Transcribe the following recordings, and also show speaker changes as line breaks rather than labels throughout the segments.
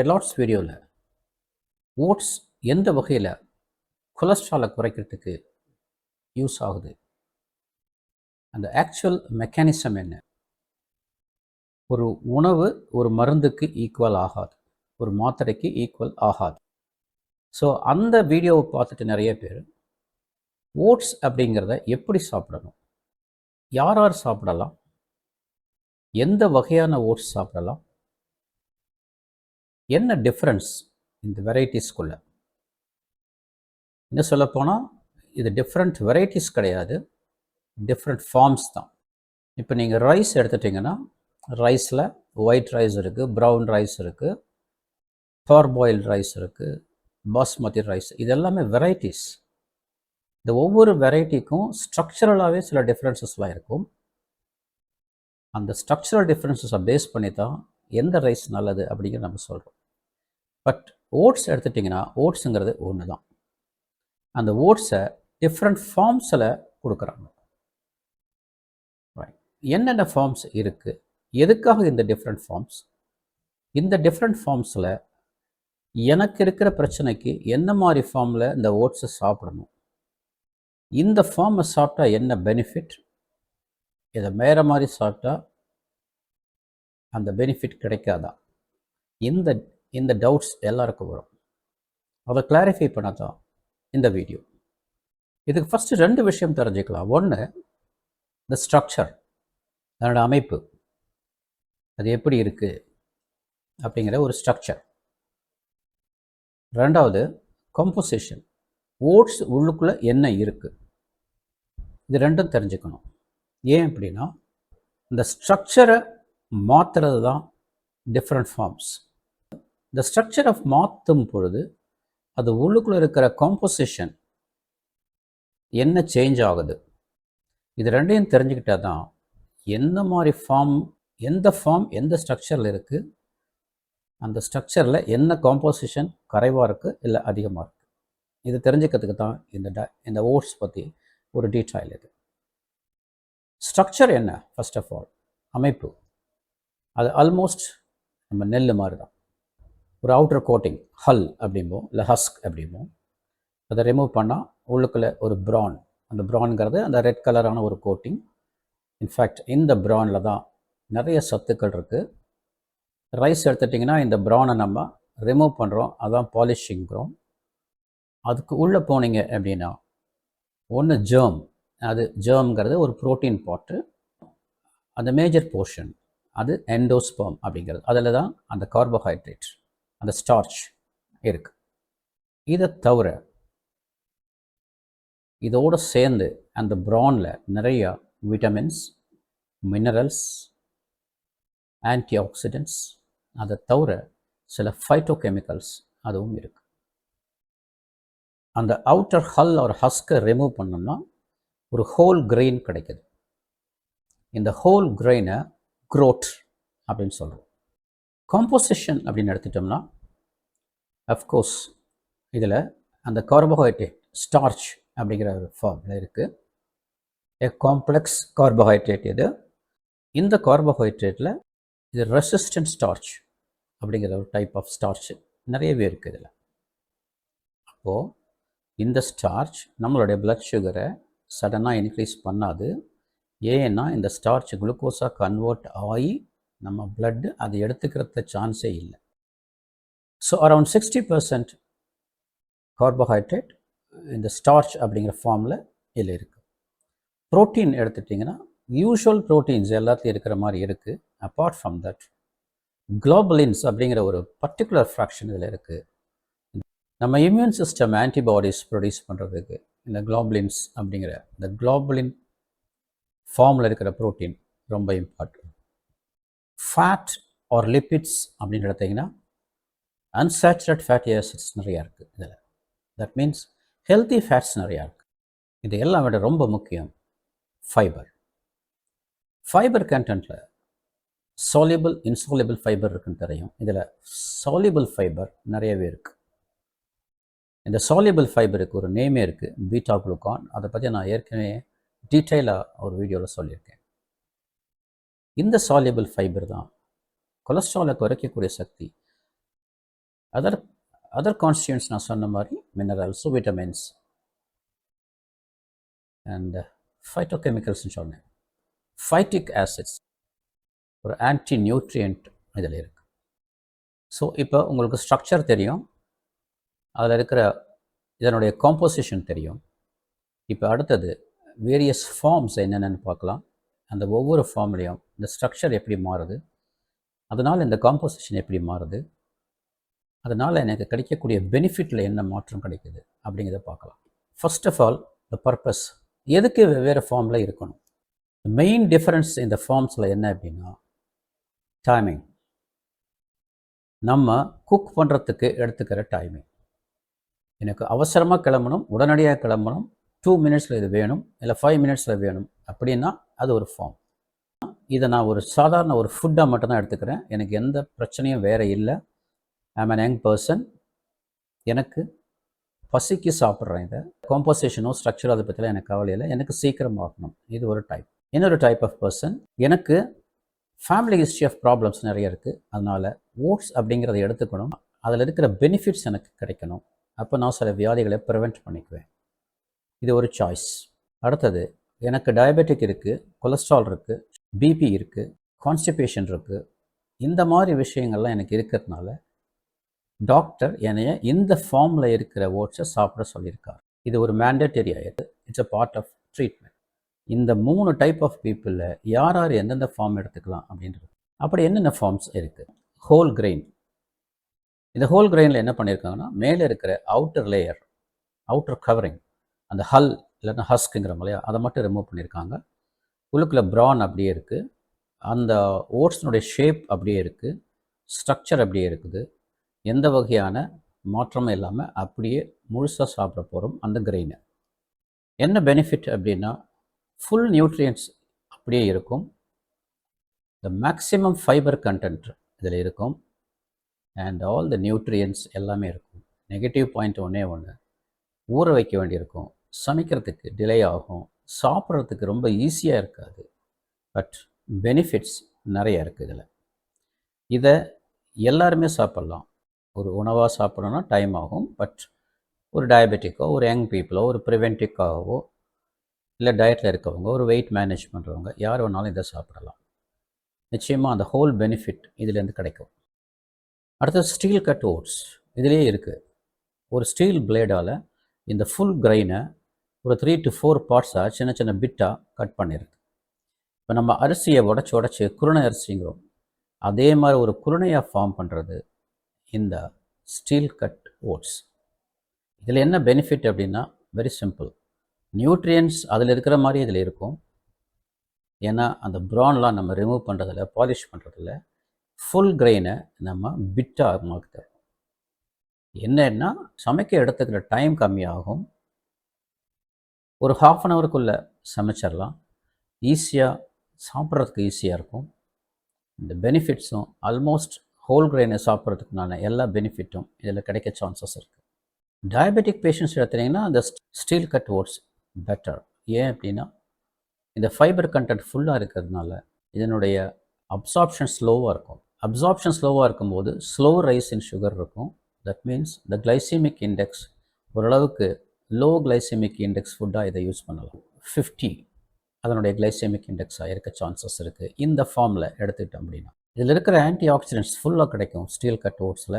என்னுடைய வீடியோவில் ஓட்ஸ் எந்த வகையில் கொலஸ்ட்ராலை குறைக்கிறதுக்கு யூஸ் ஆகுது? அந்த ஆக்சுவல் மெக்கானிசம் என்ன? ஒரு உணவு ஒரு மருந்துக்கு ஈக்குவல் ஆகாது. ஒரு மாத்திரைக்கு ஈக்குவல் ஆகாது. ஸோ அந்த வீடியோவை பார்த்துட்டு நிறைய பேர் ஓட்ஸ் அப்படிங்கிறத எப்படி சாப்பிடணும்? யார் யார் சாப்பிடலாம்? எந்த வகையான ஓட்ஸ் சாப்பிடலாம்? என்ன டிஃப்ரென்ஸ் இந்த வெரைட்டிஸ்குள்ளே இன்னும் சொல்லப்போனால் இது டிஃப்ரெண்ட் வெரைட்டிஸ் கிடையாது. டிஃப்ரெண்ட் ஃபார்ம்ஸ் தான். இப்போ நீங்கள் ரைஸ் எடுத்துட்டிங்கன்னா ரைஸில் ஒயிட் ரைஸ் இருக்குது ப்ரௌன் ரைஸ் இருக்குது பார்பாயில் ரைஸ் இருக்குது பாஸ்மதி ரைஸ் இது எல்லாமே வெரைட்டிஸ் இந்த ஒவ்வொரு வெரைட்டிக்கும் ஸ்ட்ரக்சரலாகவே சில டிஃப்ரென்சஸ்லாம் இருக்கும் அந்த ஸ்ட்ரக்சரல் டிஃப்ரென்சஸை பேஸ் பண்ணி தான் எந்த ரைஸ் நல்லது அப்படிங்கிற நம்ம சொல்கிறோம் பட் ஓட்ஸ் எடுத்துட்டிங்கன்னா ஓட்ஸுங்கிறது ஒன்று தான் அந்த ஓட்ஸை டிஃப்ரெண்ட் ஃபார்ம்ஸில் கொடுக்குறாங்க. என்னென்ன ஃபார்ம்ஸ் இருக்குது எதுக்காக இந்த டிஃப்ரெண்ட் ஃபார்ம்ஸ் இந்த டிஃப்ரெண்ட் ஃபார்ம்ஸில் எனக்கு இருக்கிற பிரச்சனைக்கு என்ன மாதிரி ஃபார்மில் இந்த ஓட்ஸை சாப்பிடணும்? இந்த ஃபார்மை சாப்பிட்டா என்ன பெனிஃபிட் இதை வேறு மாதிரி சாப்பிட்டா அந்த பெனிஃபிட் கிடைக்காதா? இந்த இந்த டவுட்ஸ் எல்லாருக்கும் வரும். அதை கிளாரிஃபை பண்ண தான் இந்த வீடியோ இதுக்கு ஃபஸ்ட்டு ரெண்டு விஷயம் தெரிஞ்சுக்கலாம். ஒன்று இந்த ஸ்ட்ரக்சர் அதனோட அமைப்பு. அது எப்படி இருக்குது அப்படிங்கிற ஒரு ஸ்ட்ரக்சர் ரெண்டாவது கம்போசிஷன் ஓட்ஸ் உள்ளுக்குள்ளே என்ன இருக்குது இது ரெண்டும் தெரிஞ்சுக்கணும். ஏன் அப்படின்னா இந்த ஸ்ட்ரக்சரை மாற்றுறது தான் டிஃப்ரெண்ட் ஃபார்ம்ஸ் இந்த ஸ்ட்ரக்சர் ஆஃப் மாற்றும் பொழுது அது உள்ளுக்குள்ளே இருக்கிற காம்போசிஷன் என்ன சேஞ்ச் ஆகுது? இது ரெண்டையும் தெரிஞ்சுக்கிட்டால் தான் எந்த மாதிரி ஃபார்ம் எந்த ஃபார்ம் எந்த ஸ்ட்ரக்சரில் இருக்குது அந்த ஸ்ட்ரக்சரில் என்ன காம்போசிஷன் குறைவாக இருக்குது இல்லை அதிகமாக இருக்குது இது தெரிஞ்சுக்கிறதுக்கு தான் இந்த ட இந்த ஓட்ஸ் பற்றி ஒரு டீட்டெயில் இது. ஸ்ட்ரக்சர் என்ன? ஃபஸ்ட் ஆஃப் ஆல் அமைப்பு. அது ஆல்மோஸ்ட் நம்ம நெல் மாதிரி தான். ஒரு அவுட்டர் கோட்டிங் ஹல் அப்படிம்போம் இல்லை ஹஸ்க் அப்படிம்போம் அதை ரிமூவ் பண்ணால் உள்ளுக்குள்ளே ஒரு ப்ரான் அந்த ப்ரான்ங்கிறது அந்த ரெட் கலரான ஒரு கோட்டிங் இன்ஃபேக்ட் இந்த ப்ரானில் தான் நிறைய சத்துக்கள் இருக்குது ரைஸ் எடுத்துட்டிங்கன்னா இந்த ப்ரானை நம்ம ரிமூவ் பண்ணுறோம் அதான் பாலிஷிங் அதுக்கு உள்ளே போனீங்க அப்படின்னா ஒன்று ஜேர்ம் அது ஜேர்ம்ங்கிறது ஒரு ப்ரோட்டீன் பாட்டு அந்த மேஜர் போர்ஷன் அது எண்டோஸ்பம் அப்படிங்கிறது. அதில் தான் அந்த கார்போஹைட்ரேட் அந்த ஸ்டார்ச் இருக்குது இதை தவிர இதோடு சேர்ந்து அந்த ப்ரானில் நிறையா விட்டமின்ஸ் மினரல்ஸ் ஆன்டி ஆக்சிடென்ட்ஸ் அதை தவிர சில ஃபைட்டோ கெமிக்கல்ஸ் அதுவும் இருக்குது அந்த அவுட்டர் ஹல் ஒரு ஹஸ்கை ரிமூவ் பண்ணோம்னா ஒரு ஹோல் கிரெயின் கிடைக்குது. இந்த ஹோல் கிரெயினை குரோட் அப்படின்னு சொல்கிறோம் காம்போசிஷன் அப்படின்னு எடுத்துட்டோம்னா அஃப்கோர்ஸ் இதில் அந்த கார்போஹைட்ரேட் ஸ்டார்ச் அப்படிங்கிற ஒரு ஃபார்மில் இருக்குது எ காம்ப்ளெக்ஸ் கார்போஹைட்ரேட் இது இந்த கார்போஹைட்ரேட்டில் இது ரெசிஸ்டன்ட் ஸ்டார்ச் அப்படிங்கிற ஒரு டைப் ஆஃப் ஸ்டார்ச் நிறையவே இருக்குது இதில். அப்போது இந்த ஸ்டார்ச் நம்மளுடைய பிளட் சுகரை சடனாக இன்க்ரீஸ் பண்ணாது. ஏன்னா இந்த ஸ்டார்ச் குளுக்கோஸாக கன்வெர்ட் ஆகி நம்ம பிளட்டு அதை எடுத்துக்கிறத சான்ஸே இல்லை. So around sixty percent carbohydrate இந்த ஸ்டார்ச் அப்படிங்கிற ஃபார்மில் இதில் இருக்குது ப்ரோட்டீன் எடுத்துட்டிங்கன்னா யூஷுவல் ப்ரோட்டீன்ஸ் எல்லாத்தையும் இருக்கிற மாதிரி இருக்குது அப்பார்ட் ஃப்ரம் தட் குளோபலின்ஸ் அப்படிங்கிற ஒரு பர்டிகுலர் ஃப்ராக்ஷன் இதில் இருக்குது நம்ம இம்யூன் சிஸ்டம் ஆன்டிபாடிஸ் ப்ரொடியூஸ் பண்ணுறதுக்கு இந்த குளோபலின்ஸ் அப்படிங்கிற இந்த குளோபலின் ஃபார்மில் இருக்கிற ப்ரோட்டீன் ரொம்ப இம்பார்ட்டன்ட் ஃபேட் ஆர் லிப்பிட்ஸ் அப்படின்னு எடுத்திங்கன்னா அன்சேச்சுரட் ஃபேட்டி ஆசிட்ஸ் நிறையா இருக்குது இதில். தட் மீன்ஸ் ஹெல்த்தி ஃபேட்ஸ் நிறையா இருக்குது இது எல்லாம் விட ரொம்ப முக்கியம் ஃபைபர் ஃபைபர் கண்டென்ட்டில் சாலியபிள் இன்சாலியபிள் ஃபைபர் இருக்குன்னு தெரியும். இதில் சாலியபிள் ஃபைபர் நிறையவே இருக்குது இந்த சாலியபிள் ஃபைபருக்கு ஒரு நேமே இருக்குது பீட்டா குளுக்கான் அதை பற்றி நான் ஏற்கனவே டீட்டெயிலாக ஒரு வீடியோவில் சொல்லியிருக்கேன். இந்த சாலியபிள் ஃபைபர் தான். கொலஸ்ட்ராலை குறைக்கக்கூடிய சக்தி. அதர் அதர் கான்ஸ்டியூன்ஸ் நான் சொன்ன மாதிரி மினரல்ஸ் விட்டமின்ஸ் அண்ட் ஃபைட்டோகெமிக்கல்ஸ்னு சொன்னேன். ஃபைட்டிக் ஆசிட்ஸ் ஒரு ஆன்டி நியூட்ரியன்ட் இதில் இருக்குது ஸோ இப்போ உங்களுக்கு ஸ்ட்ரக்சர் தெரியும். அதில் இருக்கிற இதனுடைய காம்போசிஷன் தெரியும். இப்போ அடுத்தது வேரியஸ் ஃபார்ம்ஸ் என்னென்னு பார்க்கலாம். அந்த ஒவ்வொரு ஃபார்ம்லேயும் இந்த ஸ்ட்ரக்சர் எப்படி மாறுது அதனால் இந்த காம்போசிஷன் எப்படி மாறுது அதனால் எனக்கு கிடைக்கக்கூடிய பெனிஃபிட்டில் என்ன மாற்றம் கிடைக்குது அப்படிங்கிறத பார்க்கலாம். First of all the purpose எதுக்கு வெவ்வேறு ஃபார்மில் இருக்கணும்? மெயின் டிஃப்ரென்ஸ் இந்த ஃபார்ம்ஸில் என்ன அப்படின்னா டைமிங் நம்ம குக் பண்ணுறதுக்கு எடுத்துக்கிற டைமிங் எனக்கு அவசரமாக கிளம்பணும் உடனடியாக கிளம்பணும் டூ மினிட்ஸில் இது வேணும் இல்லை ஃபைவ் மினிட்ஸில் வேணும் அப்படின்னா அது ஒரு ஃபார்ம் இதை நான் ஒரு சாதாரண ஒரு ஃபுட்டாக மட்டும்தான் எடுத்துக்கிறேன். எனக்கு எந்த பிரச்சனையும் வேறு இல்லை. ஐம் அன் யங் பர்சன் எனக்கு பசிக்கு சாப்பிட்றேன் இதை. கம்போசேஷனோ ஸ்ட்ரக்சரோ அதை பற்றிலாம் எனக்கு கவலை இல்லை. எனக்கு சீக்கிரம் ஆகணும். இது ஒரு டைப் இன்னொரு டைப் ஆஃப் பர்சன் எனக்கு ஃபேமிலி ஹிஸ்ட்ரி ஆஃப் ப்ராப்ளம்ஸ் நிறைய இருக்குது அதனால் ஓட்ஸ் அப்படிங்கிறத எடுத்துக்கணும். அதில் இருக்கிற பெனிஃபிட்ஸ் எனக்கு கிடைக்கணும். அப்போ நான் சில வியாதிகளை ப்ரிவெண்ட் பண்ணிக்குவேன். இது ஒரு சாய்ஸ் அடுத்தது எனக்கு டயபெட்டிக் இருக்குது கொலஸ்ட்ரால் இருக்குது பிபி இருக்குது கான்ஸ்டிபேஷன் இருக்குது இந்த மாதிரி விஷயங்கள்லாம் எனக்கு இருக்கிறதுனால டாக்டர் என்னைய இந்த ஃபார்மில் இருக்கிற ஓட்ஸை சாப்பிட சொல்லியிருக்கார். இது ஒரு மேண்டேட்டரி ஆயிடுது. It's a part of treatment இந்த மூணு டைப் ஆஃப் பீப்புளில் யார் யார் எந்தெந்த ஃபார்ம் எடுத்துக்கலாம் அப்படின்றது. அப்படி என்னென்ன ஃபார்ம்ஸ் இருக்குது ஹோல் கிரெயின் இந்த ஹோல் கிரெயினில் என்ன பண்ணியிருக்காங்கன்னா மேலே இருக்கிற அவுட்டர் லேயர் அவுட்டர் கவரிங் அந்த ஹல் இல்லைன்னா ஹஸ்க்குங்கிறோம் இல்லையா அதை மட்டும் ரிமூவ் பண்ணியிருக்காங்க. உள்ளுக்குள்ள ப்ரான் அப்படியே இருக்குது அந்த ஓட்ஸினுடைய ஷேப் அப்படியே இருக்குது ஸ்ட்ரக்சர் அப்படியே இருக்குது. எந்த வகையான மாற்றமும் இல்லாமல் அப்படியே முழுசாக சாப்பிட போகிறோம் அந்த கிரெயினை என்ன பெனிஃபிட் அப்படின்னா ஃபுல் நியூட்ரியன்ஸ் அப்படியே இருக்கும். த மேக்ஸிமம் ஃபைபர் கண்டென்ட் இதில் இருக்கும். அண்ட் ஆல் த நியூட்ரியன்ஸ் எல்லாமே இருக்கும். நெகட்டிவ் பாயிண்ட் ஒன்றே ஒன்று ஊற வைக்க வேண்டியிருக்கும். சமைக்கிறதுக்கு டிலே ஆகும். சாப்பிட்றதுக்கு ரொம்ப ஈஸியாக இருக்காது. பட் பெனிஃபிட்ஸ் நிறைய இருக்குது இதில். இதை எல்லாருமே சாப்பிட்லாம். ஒரு உணவாக சாப்பிடணும்னா டைம் ஆகும். பட் ஒரு டயபெட்டிக்கோ ஒரு யங் பீப்புளோ ஒரு ப்ரிவென்டிக்காகவோ இல்லை டயட்டில் இருக்கவங்க ஒரு வெயிட் மேனேஜ் பண்ணுறவங்க யார் வேணாலும் இதை சாப்பிடலாம். நிச்சயமாக அந்த ஹோல் பெனிஃபிட் இதுலேருந்து கிடைக்கும். அடுத்தது ஸ்டீல் கட் ஓட்ஸ் இதுலேயே இருக்குது ஒரு ஸ்டீல் பிளேடால் இந்த ஃபுல் கிரெயினை ஒரு த்ரீ டு ஃபோர் பார்ட்ஸாக சின்ன சின்ன பிட்டாக கட் பண்ணியிருக்கு இப்போ நம்ம அரிசியை உடச்சி உடச்சி குருணை அரிசிங்கிறோம். அதே மாதிரி ஒரு குருணையாக ஃபார்ம் பண்ணுறது இந்த ஸ்டீல் கட் ஓட்ஸ் இதில் என்ன பெனிஃபிட் அப்படின்னா வெரி சிம்பிள் நியூட்ரியன்ஸ் அதில் இருக்கிற மாதிரி இதில் இருக்கும். ஏன்னா அந்த ப்ரான்லாம் நம்ம ரிமூவ் பண்ணுறதில்ல பாலிஷ் பண்ணுறதில்ல ஃபுல் கிரெயினை நம்ம பிட்டாக தரும் என்னன்னா சமைக்க எடுத்துக்கிற டைம் கம்மியாகும். ஒரு ஹாஃப் அன் ஹவருக்குள்ளே சமைச்சிடலாம். ஈஸியாக சாப்பிட்றதுக்கு ஈஸியாக இருக்கும். இந்த பெனிஃபிட்ஸும் ஆல்மோஸ்ட் ஹோல் கிரெயினை சாப்பிட்றதுக்குனால எல்லா பெனிஃபிட்டும் இதில் கிடைக்க சான்சஸ் இருக்குது டயபெட்டிக் பேஷண்ட்ஸ் எடுத்தீங்கன்னா அந்த ஸ்டீல் கட் ஓட்ஸ் பெட்டர் ஏன் அப்படின்னா இந்த ஃபைபர் கண்டென்ட் ஃபுல்லாக இருக்கிறதுனால இதனுடைய அப்சார்ப்ஷன் ஸ்லோவாக இருக்கும். அப்சார்ப்ஷன் ஸ்லோவாக இருக்கும்போது ஸ்லோ ரைஸ் இன் சுகர் இருக்கும். That means the glycemic index ஓரளவுக்கு லோ கிளைசிமிக் இண்டெக்ஸ் ஃபுட்டாக இதை யூஸ் பண்ணலாம். ஃபிஃப்டி அதனுடைய கிளைசெமிக் இண்டெக்ஸாக இருக்க சான்சஸ் இருக்குது இந்த ஃபார்மில் எடுத்துக்கிட்டோம் அப்படின்னா இதில் இருக்கிற ஆன்டி ஆக்சிடென்ட்ஸ் ஃபுல்லாக கிடைக்கும். ஸ்டீல் கட் ஓட்ஸில்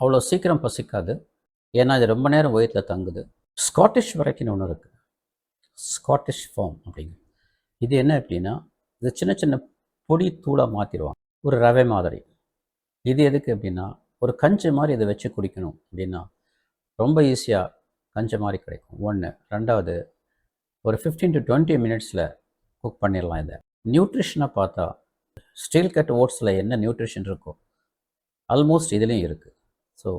அவ்வளோ சீக்கிரம் பசிக்காது. ஏன்னா இது ரொம்ப நேரம் வயிற்றில் தங்குது. ஸ்காட்டிஷ் வரைக்கும் ஒன்று இருக்குது ஸ்காட்டிஷ் ஃபார்ம் அப்படிங்க இது என்ன அப்படின்னா இது சின்ன சின்ன பொடி தூளாக மாற்றிடுவாங்க ஒரு ரவை மாதிரி. இது எதுக்கு அப்படின்னா ஒரு கஞ்சி மாதிரி இதை வச்சு குடிக்கணும் அப்படின்னா ரொம்ப ஈஸியாக கஞ்சி மாதிரி கிடைக்கும். ஒன்று ரெண்டாவது ஒரு ஃபிஃப்டீன் டு டுவெண்ட்டி மினிட்ஸில் குக் பண்ணிடலாம் இதை. நியூட்ரிஷனை பார்த்தா ஸ்டீல் கட் ஓட்ஸில் என்ன நியூட்ரிஷன் இருக்கோ ஆல்மோஸ்ட் இதுலேயும் இருக்குது ஸோ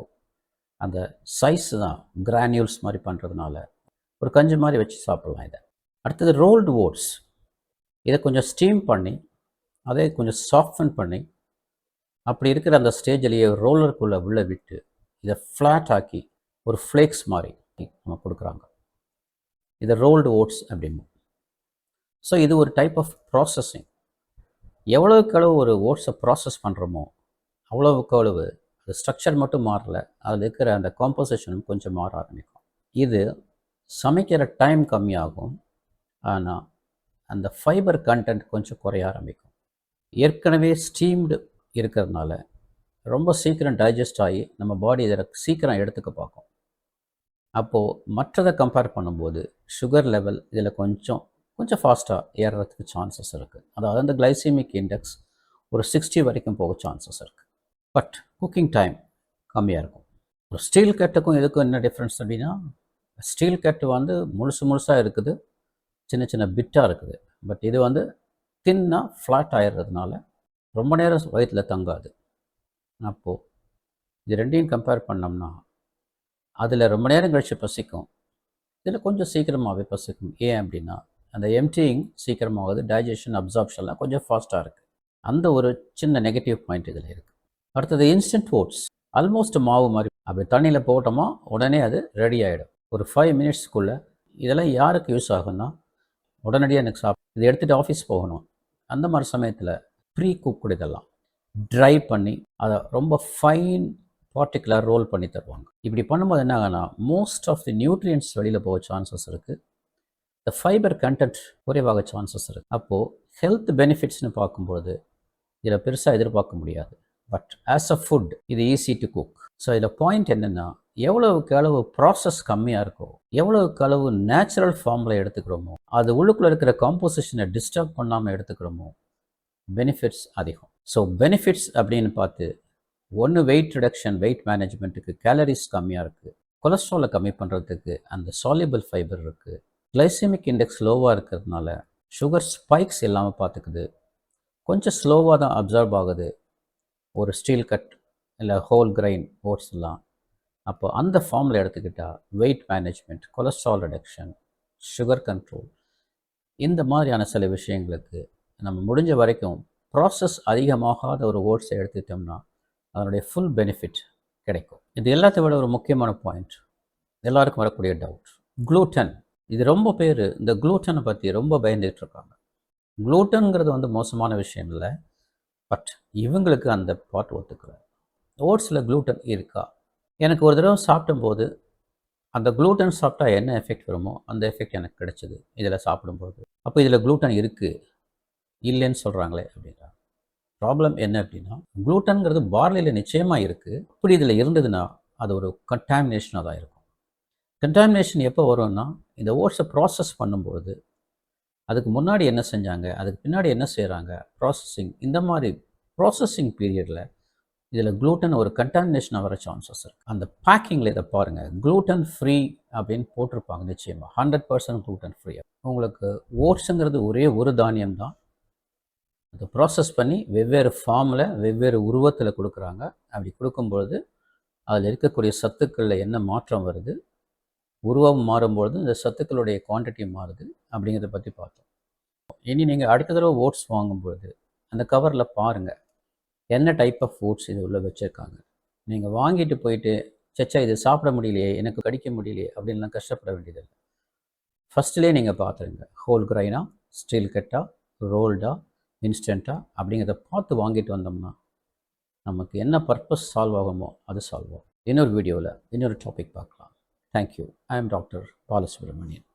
அந்த சைஸ் தான் கிரானியூல்ஸ் மாதிரி பண்ணுறதுனால ஒரு கஞ்சி மாதிரி வச்சு சாப்பிட்லாம் இதை. அடுத்தது ரோல்டு ஓட்ஸ் இதை கொஞ்சம் ஸ்டீம் பண்ணி அதை கொஞ்சம் சாஃப்டன் பண்ணி அப்படி இருக்கிற அந்த ஸ்டேஜ்லேயே ரோலருக்குள்ளே உள்ளே விட்டு இதை ஃப்ளாட் ஆக்கி ஒரு ஃப்ளேக்ஸ் மாதிரி நம்ம கொடுக்குறாங்க. இதை ரோல்டு ஓட்ஸ் அப்படின்னு ஸோ இது ஒரு டைப் ஆஃப் ப்ராசஸிங் எவ்வளவுக்கு அளவு ஒரு ஓட்ஸை ப்ராசஸ் பண்ணுறோமோ அவ்வளவுக்கு அளவு அது ஸ்ட்ரக்சர் மட்டும் மாறல அதில் இருக்கிற அந்த காம்போசிஷனும் கொஞ்சம் மாற ஆரம்பிக்கும். இது சமைக்கிற டைம் கம்மியாகும் ஆனால் அந்த ஃபைபர் கண்டென்ட் கொஞ்சம் குறைய ஆரம்பிக்கும். ஏற்கனவே ஸ்டீம்டு இருக்கிறதுனால ரொம்ப சீக்கிரம் டைஜஸ்ட் ஆகி நம்ம பாடி இதில் சீக்கிரம் எடுத்துக்க பார்க்கும். அப்போது மற்றதை கம்பேர் பண்ணும்போது சுகர் லெவல் இதில் கொஞ்சம் கொஞ்சம் ஃபாஸ்ட்டாக ஏறுறதுக்கு சான்சஸ் இருக்குது அதாவது அந்த கிளைசிமிக் இண்டெக்ஸ் ஒரு சிக்ஸ்டி வரைக்கும் போக சான்சஸ் இருக்குது பட் குக்கிங் டைம் கம்மியாக இருக்கும். ஒரு ஸ்டீல் கட்டுக்கும் இதுக்கும் என்ன டிஃப்ரென்ஸ் அப்படின்னா ஸ்டீல் கட்டு வந்து முழுசு முழுசாக இருக்குது சின்ன சின்ன பிட்டாக இருக்குது. பட் இது வந்து தின்னாக ஃப்ளாட் ஆயிடுறதுனால ரொம்ப நேரம் வயிற்றில் தங்காது. அப்போது இது ரெண்டையும் கம்பேர் பண்ணோம்னா அதில் ரொம்ப நேரம் கழித்து பசிக்கும். இதில் கொஞ்சம் சீக்கிரமாகவே பசிக்கும். ஏன் அப்படின்னா அந்த எம்டிங் சீக்கிரமாகுது டைஜஷன் அப்சார்ப்ஷன்லாம் கொஞ்சம் ஃபாஸ்ட்டாக இருக்குது அந்த ஒரு சின்ன நெகட்டிவ் பாயிண்ட் இதில் இருக்குது அடுத்தது இன்ஸ்டன்ட் ஓட்ஸ் ஆல்மோஸ்ட் மாவு மாதிரி. அப்படி தண்ணியில் போட்டோமா உடனே அது ரெடி ஆகிடும் ஒரு ஃபைவ் மினிட்ஸ்க்குள்ளே இதெல்லாம் யாருக்கு யூஸ் ஆகும்னா உடனடியாக எனக்கு சாப் இதை எடுத்துகிட்டு ஆஃபீஸ் போகணும். அந்த மாதிரி சமயத்தில் ப்ரீ குக்குடு இதெல்லாம். ட்ரை பண்ணி அதை ரொம்ப ஃபைன் பார்ட்டிகுலர் ரோல் பண்ணி தருவாங்க. இப்படி பண்ணும்போது என்ன ஆகுனா மோஸ்ட் ஆஃப் தி நியூட்ரியன்ஸ் வெளியில் போக சான்சஸ் இருக்குது த ஃபைபர் கண்டென்ட் குறைவாக சான்சஸ் இருக்குது அப்போது ஹெல்த் பெனிஃபிட்ஸ்னு பார்க்கும்போது இதில் பெருசாக எதிர்பார்க்க முடியாது. பட் ஆஸ் அ ஃபுட் இது ஈஸி டு குக் ஸோ இதில் பாயிண்ட் என்னென்னா எவ்வளவுக்கு அளவு ப்ராசஸ் கம்மியாக இருக்கோ எவ்வளவுக்கு அளவு நேச்சுரல் ஃபார்மில் எடுத்துக்கிறோமோ அது உள்ளுக்குள்ளே இருக்கிற காம்போசிஷனை டிஸ்டர்ப் பண்ணாமல் எடுத்துக்கிறோமோ பெனிஃபிட்ஸ் அதிகம். ஸோ பெனிஃபிட்ஸ் அப்படின்னு பார்த்து ஒன்று வெயிட் ரிடக்ஷன் வெயிட் மேனேஜ்மெண்ட்டுக்கு கேலரிஸ் கம்மியாக இருக்குது கொலஸ்ட்ராலை கம்மி பண்ணுறதுக்கு அந்த சாலிபிள் ஃபைபர் இருக்குது கிளைசிமிக் இண்டெக்ஸ் லோவாக இருக்கிறதுனால சுகர் ஸ்பைக்ஸ் இல்லாமல் பார்த்துக்குது. கொஞ்சம் ஸ்லோவாக தான் அப்சர்வ் ஆகுது. ஒரு ஸ்டீல் கட் இல்லை ஹோல் கிரைன் ஓட்ஸ்லாம் அப்போ அந்த ஃபார்மில் எடுத்துக்கிட்டால் weight management cholesterol reduction sugar control இந்த மாதிரியான சில விஷயங்களுக்கு நம்ம முடிஞ்ச வரைக்கும் ப்ராசஸ் அதிகமாகாத ஒரு ஓட்ஸை எடுத்துக்கிட்டோம்னா அதனுடைய ஃபுல் பெனிஃபிட் கிடைக்கும். இது எல்லாத்தை விட ஒரு முக்கியமான பாயிண்ட் எல்லாருக்கும் வரக்கூடிய டவுட் குளூட்டன் இது ரொம்ப பேர் இந்த க்ளூட்டனை பற்றி ரொம்ப பயந்துகிட்டு இருக்காங்க. குளூட்டனுங்கிறது வந்து மோசமான விஷயம் இல்லை. பட் இவங்களுக்கு அந்த பாட்டு ஒத்துக்கல ஓட்ஸில் குளூட்டன் இருக்கா? எனக்கு ஒரு தடவை சாப்பிடும்போது அந்த க்ளூட்டன் சாப்பிட்டா என்ன எஃபெக்ட் வருமோ அந்த எஃபெக்ட் எனக்கு கிடைச்சிது. இதில் சாப்பிடும்போது. அப்போ இதில் குளூட்டன் இருக்குது இல்லைன்னு சொல்கிறாங்களே அப்படின்றாங்க. ப்ராப்ளம் என்ன அப்படின்னா குளூட்டன்கிறது பார்லியில் நிச்சயமாக இருக்குது இப்படி இதில் இருந்ததுன்னா அது ஒரு கண்டாமினேஷனாக தான் இருக்கும். கண்டாமினேஷன் எப்போ வரும்னா இந்த ஓட்ஸை ப்ராசஸ் பண்ணும்பொழுது அதுக்கு முன்னாடி என்ன செஞ்சாங்க அதுக்கு பின்னாடி என்ன செய்கிறாங்க ப்ராசஸிங் இந்த மாதிரி ப்ராசஸிங் பீரியடில் இதில் க்ளூட்டன் ஒரு கண்டாமினேஷனாக வர சான்சஸ் இருக்குது அந்த பேக்கிங்கில் இதை பாருங்கள் க்ளூட்டன் ஃப்ரீ அப்படின்னு போட்டிருப்பாங்க நிச்சயமாக ஹண்ட்ரட் பர்சன்ட் குளூட்டன் ஃப்ரீ உங்களுக்கு ஓட்ஸுங்கிறது ஒரே ஒரு தானியம் தான். அதை ப்ராசஸ் பண்ணி வெவ்வேறு ஃபார்மில் வெவ்வேறு உருவத்தில் கொடுக்குறாங்க. அப்படி கொடுக்கும்பொழுது அதில் இருக்கக்கூடிய சத்துக்களில் என்ன மாற்றம் வருது? உருவம் மாறும்பொழுது இந்த சத்துக்களுடைய குவான்டிட்டி மாறுது அப்படிங்கிறத பற்றி பார்த்தோம். இனி நீங்கள் அடுத்த தடவை ஓட்ஸ் வாங்கும்பொழுது அந்த கவரில் பாருங்கள் என்ன டைப் ஆஃப் ஓட்ஸ் இது உள்ளே வச்சுருக்காங்க? நீங்கள் வாங்கிட்டு போயிட்டு சச்சா இது சாப்பிட முடியலையே எனக்கு கடிக்க முடியலையே அப்படின்லாம் கஷ்டப்பட வேண்டியதில்லை. ஃபஸ்ட்லேயே நீங்கள் பார்த்துருங்க ஹோல் கிரைனா ஸ்டீல் கட்டா ரோல்டா இன்ஸ்டண்ட்டாக அப்படிங்கிறத பார்த்து வாங்கிட்டு வந்தோம்னா நமக்கு என்ன பர்பஸ் சால்வ் ஆகுமோ அது சால்வ் ஆகும். இன்னொரு வீடியோவில் இன்னொரு டாபிக் பார்க்கலாம். Thank you I am doctor Balasubramanian